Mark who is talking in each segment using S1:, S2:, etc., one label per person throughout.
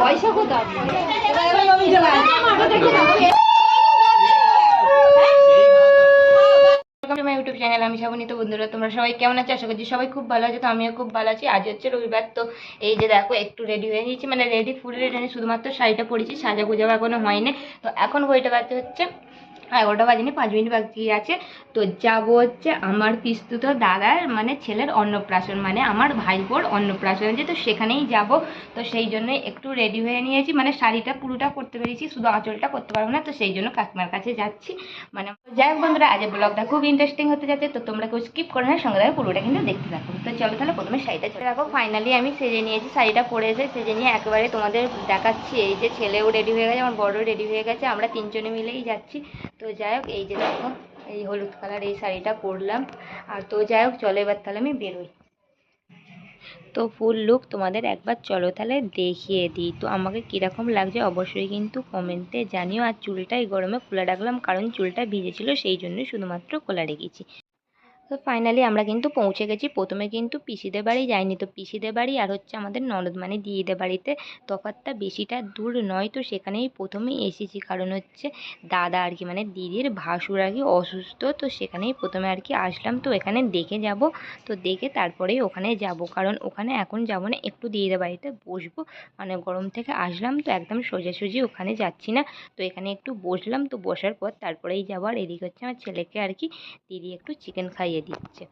S1: পয়সা কোথায়? YouTube channel আমি শ্রাবণী তো বন্ধুরা তোমরা সবাই কেমন আছো? আশা করছি সবাই খুব ভালো আছে তো আমিও খুব ভালো আছি। আজ হচ্ছে রবিবার তো এই যে দেখো একটু রেডি হয়ে নিয়েছি। মানে রেডি ফুল রেডি শুধুমাত্র শাড়িটা পরেছি সাজা গুজাও এখনও হয়নি। তো এখন ঘড়িটা বাজতে হচ্ছে এগারোটা বাজেনি, পাঁচ মিনিট বাকি আছে। তো যাব হচ্ছে আমার পিস্তুত দাদার মানে ছেলের অন্নপ্রাশন মানে আমার ভাইপোর অন্নপ্রাশন আছে। তো সেখানেই যাব। তো সেই জন্য একটু রেডি হয়ে নিয়েছি। মানে শাড়িটা পুরোটা করতে পেরেছি, শুধু আঁচলটা করতে পারব না। তো সেই জন্য কাকিমার কাছে যাচ্ছি। মানে যাই হোক বন্ধুরা আজের ব্লগটা খুব ইন্টারেস্টিং হতে যাচ্ছে। তো তোমরা কেউ স্কিপ করে না, সঙ্গে দেখো পুরোটা কিন্তু দেখতে থাকো। তো চলো তাহলে প্রথমে শাড়িটা চলে দেখো। ফাইনালি আমি সেজে নিয়েছি, শাড়িটা পরে এসে সেজে নিয়ে একেবারে তোমাদের দেখাচ্ছি। এই যে ছেলেও রেডি হয়ে গেছে, আমার বড়ও রেডি হয়ে গেছে। আমরা তিনজনে মিলেই যাচ্ছি। তো যাই হোক, এই যে দেখো, এই হলুদ কালার এই শাড়িটা পরলাম। আর তো যাই হোক, চলো এবার তাহলে আমি বেরোই। তো ফুল লুক তোমাদের একবার চলো তাহলে দেখিয়ে দিই। তো আমাকে কীরকম লাগছে অবশ্যই কিন্তু কমেন্টে জানিও। আর চুলটাই গরমে খোলা রাখলাম, কারণ চুলটা ভিজেছিল, সেই জন্যই শুধুমাত্র খোলা রেখেছি। তো ফাইনালি আমরা কিন্তু পৌঁছে গেছি। প্রথমে কিন্তু পিসিদের বাড়ি যাইনি। তো পিসিদের বাড়ি আর হচ্ছে আমাদের ননদ মানে দিদিদের বাড়িতে তফাৎটা বেশিটা দূর নয়। তো সেখানেই প্রথমে এসেছি। কারণ হচ্ছে দাদা আর কি মানে দিদির ভাসুর আর কি অসুস্থ। তো সেখানেই প্রথমে আর কি আসলাম। তো এখানে দেখে যাব। তো দেখে তারপরেই ওখানে যাব। কারণ ওখানে এখন যাব না। একটু দিদিদের বাড়িতে বসবো। মানে গরম থেকে আসলাম। তো একদম সোজাসুজি ওখানে যাচ্ছি না। তো এখানে একটু বসলাম। তো বসার পর তারপরেই যাব। আর এদিকে হচ্ছে আমার ছেলেকে আর কি দিদি একটু চিকেন খাইয়ে দিচ্ছে।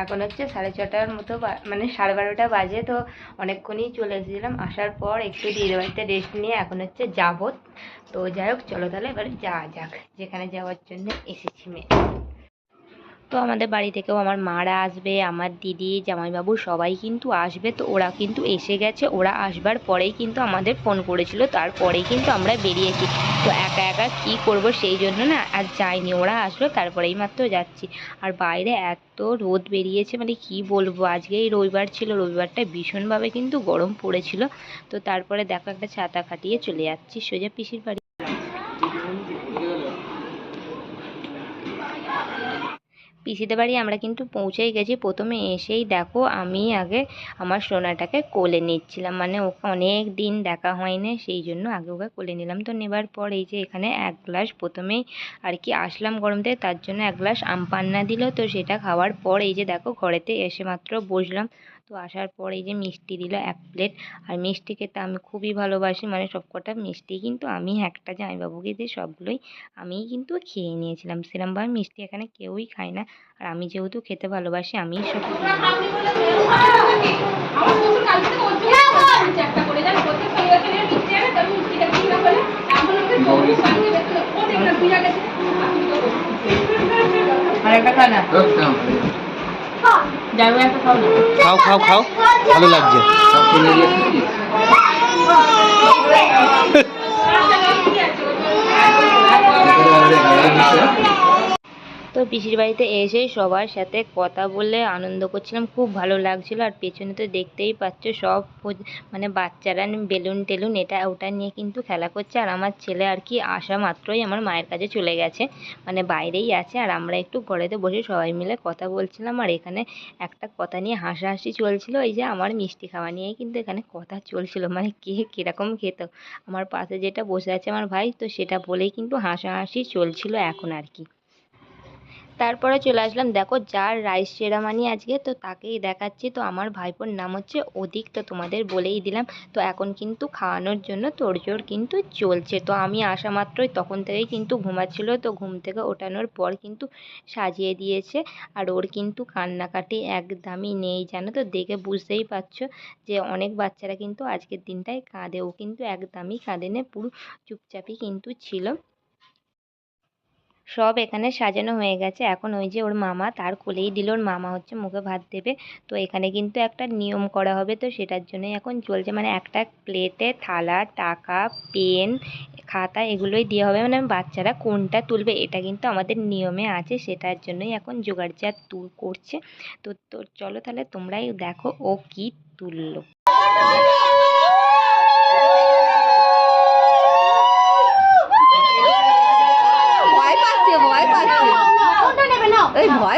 S1: এখন হচ্ছে সাড়ে ছটার মতো মানে সাড়ে বারোটা বাজে তো অনেকক্ষণই চলে এসেছিলাম। আসার পর একটু দিদির বাড়িতে রেস্ট নিয়ে এখন হচ্ছে যাব তো যাই হোক, চলো তাহলে এবার যাওয়া যাক। যেখানে যাওয়ার জন্য এসেছি মেয়ে। তো আমাদের বাড়ি থেকেও আমার মারা আসবে, আমার দিদি, জামাইবাবু সবাই কিন্তু আসবে। তো ওরা কিন্তু এসে গেছে, ওরা আসবার পরেই কিন্তু আমাদের ফোন করেছিল, তারপরেই কিন্তু আমরা বেরিয়েছি। তো একা একা কী করব সেই জন্য না আর যাইনি, ওরা আসলো, তারপরেই মাত্র যাচ্ছি। আর বাইরে এত রোদ বেরিয়েছে মানে কি বলব আজকে এই রবিবার ছিল, রবিবারটা ভীষণভাবে কিন্তু গরম পড়েছিল। তো তারপরে দেখো একটা ছাতা খাটিয়ে চলে যাচ্ছি, সোজা পিসির বাড়ি। পিসিদের বাড়ি আমরা কিন্তু পৌঁছেই গেছি। প্রথমে এসেই দেখো আমি আগে আমার সোনাটাকে কোলে নিচ্ছিলাম। মানে ওকে অনেক দিন দেখা হয়নি, সেই জন্য আগে ওকে কোলে নিলাম। তো নেবার পর এই যে এখানে এক গ্লাস প্রথমেই আর কি আসলাম গরম থেকে তার জন্য এক গ্লাস আম পান্না দিল। তো সেটা খাওয়ার পর এই যে দেখো ঘরেতে এসে মাত্র বসলাম। তো আসার পর এই যে মিষ্টি দিল এক প্লেট আর মিষ্টি খেতে আমি খুবই ভালোবাসি মানে সবকটা মিষ্টি কিন্তু আমি একটা জামাইবাবুকে দিয়ে সবগুলোই আমিই কিন্তু খেয়ে নিয়েছিলাম। সেরমভাবে মিষ্টি এখানে কেউই খায় না আর আমি যেহেতু খেতে ভালোবাসি আমিই সব। আর একটা খা না যাই হোক একটা খাও
S2: খাও খাও খাও। ভালো লাগছে।
S1: তো পিসির বাড়িতে এসে সবার সাথে কথা বলে আনন্দ করছিলাম। খুব ভালো লাগছিল। আর পেছনে তো দেখতেই পাচ্ছ সব মানে বাচ্চারা বেলুন টেলুন এটা ওটা নিয়ে কিন্তু খেলা করছে। আর আমার ছেলে আর কি আসা মাত্রই আমার মায়ের কাছে চলে গেছে। মানে বাইরেই আছে। আর আমরা একটু ঘরেতে বসে সবাই মিলে কথা বলছিলাম। আর এখানে একটা কথা নিয়ে হাসাহাসি চলছিল। এই যে আমার মিষ্টি খাওয়া নিয়েই কিন্তু এখানে কথা চলছিল। মানে কে কীরকম খেত? আমার পাশে যেটা বসে আছে আমার ভাই, তো সেটা বলেই কিন্তু হাসাহাসি চলছিল এখন আর কি। তারপরে চলে আসলাম। দেখো, যার রাইস সেরামানি আজকে, তো তাকেই দেখাচ্ছি। তো আমার ভাইপোর নাম হচ্ছে অধিক, তো তোমাদের বলেই দিলাম। তো এখন কিন্তু খাওয়ানোর জন্য তোড়জোড় কিন্তু চলছে। তো আমি আসা মাত্রই তখন থেকেই কিন্তু ঘুমাচ্ছিল। তো ঘুম থেকে ওঠানোর পর কিন্তু সাজিয়ে দিয়েছে। আর ওর কিন্তু কান্নাকাটি একদমই নেই, জানো তো? দেখে বুঝতেই পারছ যে অনেক বাচ্চারা কিন্তু আজকের দিনটায় কাঁদে। ও কিন্তু একদমই কাঁদেনে পুরো চুপচাপই কিন্তু ছিল। সব এখানে সাজানো হয়ে গেছে। এখন ওই যে ওর মামা, তার কোলেই দিল। ওর মামা হচ্ছে মুখে ভাত দেবে। তো এখানে কিন্তু একটা নিয়ম করা হবে তো সেটার জন্যই এখন চলছে। মানে একটা প্লেটে থালা, টাকা, পেন, খাতা এগুলোই দেওয়া হবে। মানে বাচ্চারা কোনটা তুলবে এটা কিন্তু আমাদের নিয়মে আছে। সেটার জন্যই এখন জোগাড়জাত তুল করছে। তো তো চলো তাহলে তোমরাই দেখো ও কি তুললো।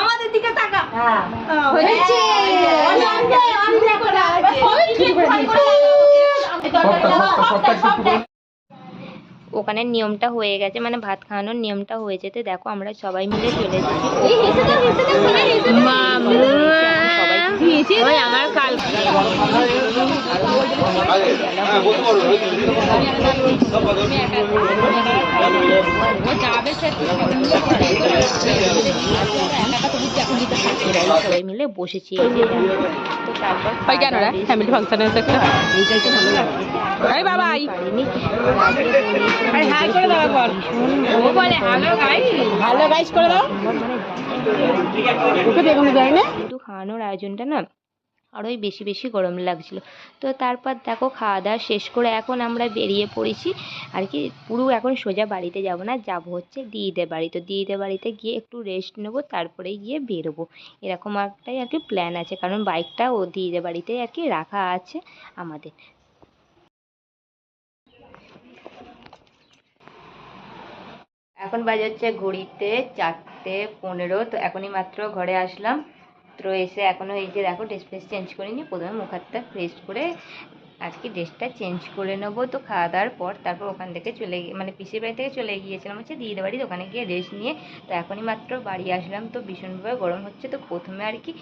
S3: আমাদের দিকে তাকা
S4: হয়েছে।
S1: ওখানে নিয়মটা হয়ে গেছে মানে ভাত খাওয়ানোর নিয়মটা হয়ে যেতে দেখো আমরা সবাই মিলে চলে এসেছি। সবাই আমার কাল সবাই মিলে বসেছি এই
S3: ওই কেন রে? একটা- বাবা, আই। হাই করে দাও একবার। ও বলে হ্যালো গাইস হ্যালো গাইস করে দাও ওকে দেখুন যাই না
S1: কিন্তু খাওয়ানোর আয়োজনটা না আরোই বেশি বেশি গরম লাগছিল। তো তারপর দেখো খাওয়া দাওয়া শেষ করে এখন আমরা বেরিয়ে পড়েছি। আর কি পুরো এখন সোজা বাড়িতে যাব না, যাব হচ্ছে দিদিদের বাড়ি। তো দিদিদের বাড়িতে গিয়ে একটু রেস্ট নেব, তারপরে গিয়ে বেরোবো। এরকম একটাই আর কি প্ল্যান আছে, কারণ বাইকটা ও দিদিদের বাড়িতে আর কি রাখা আছে আমাদের। এখন বাজে হচ্ছে ঘড়িতে চারটে পনেরো, তো এখনই মাত্র ঘরে আসলাম। তো এসে এখনও এই যে দেখো ড্রেস ফ্রেস চেঞ্জ করিনি, প্রথমে মুখ হাতটা ফ্রেশ করে আজকে ড্রেসটা চেঞ্জ করে নেব। তো খাওয়া দাওয়ার পর তারপর ওখান থেকে চলে মানে পিসির বাড়ি থেকে চলে গিয়েছিলাম হচ্ছে দিদির বাড়ি ওখানে গিয়ে ড্রেস নিয়ে। তো এখনই মাত্র বাড়ি আসলাম, তো ভীষণভাবে গরম হচ্ছে। তো প্রথমে আর কি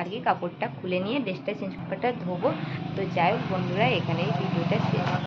S1: আর কি কাপড়টা খুলে নিয়ে ড্রেসটা চেঞ্জ কাপড়টা ধোবো। তো যাই হোক বন্ধুরা, এখানেই ভিডিওটা শেষ।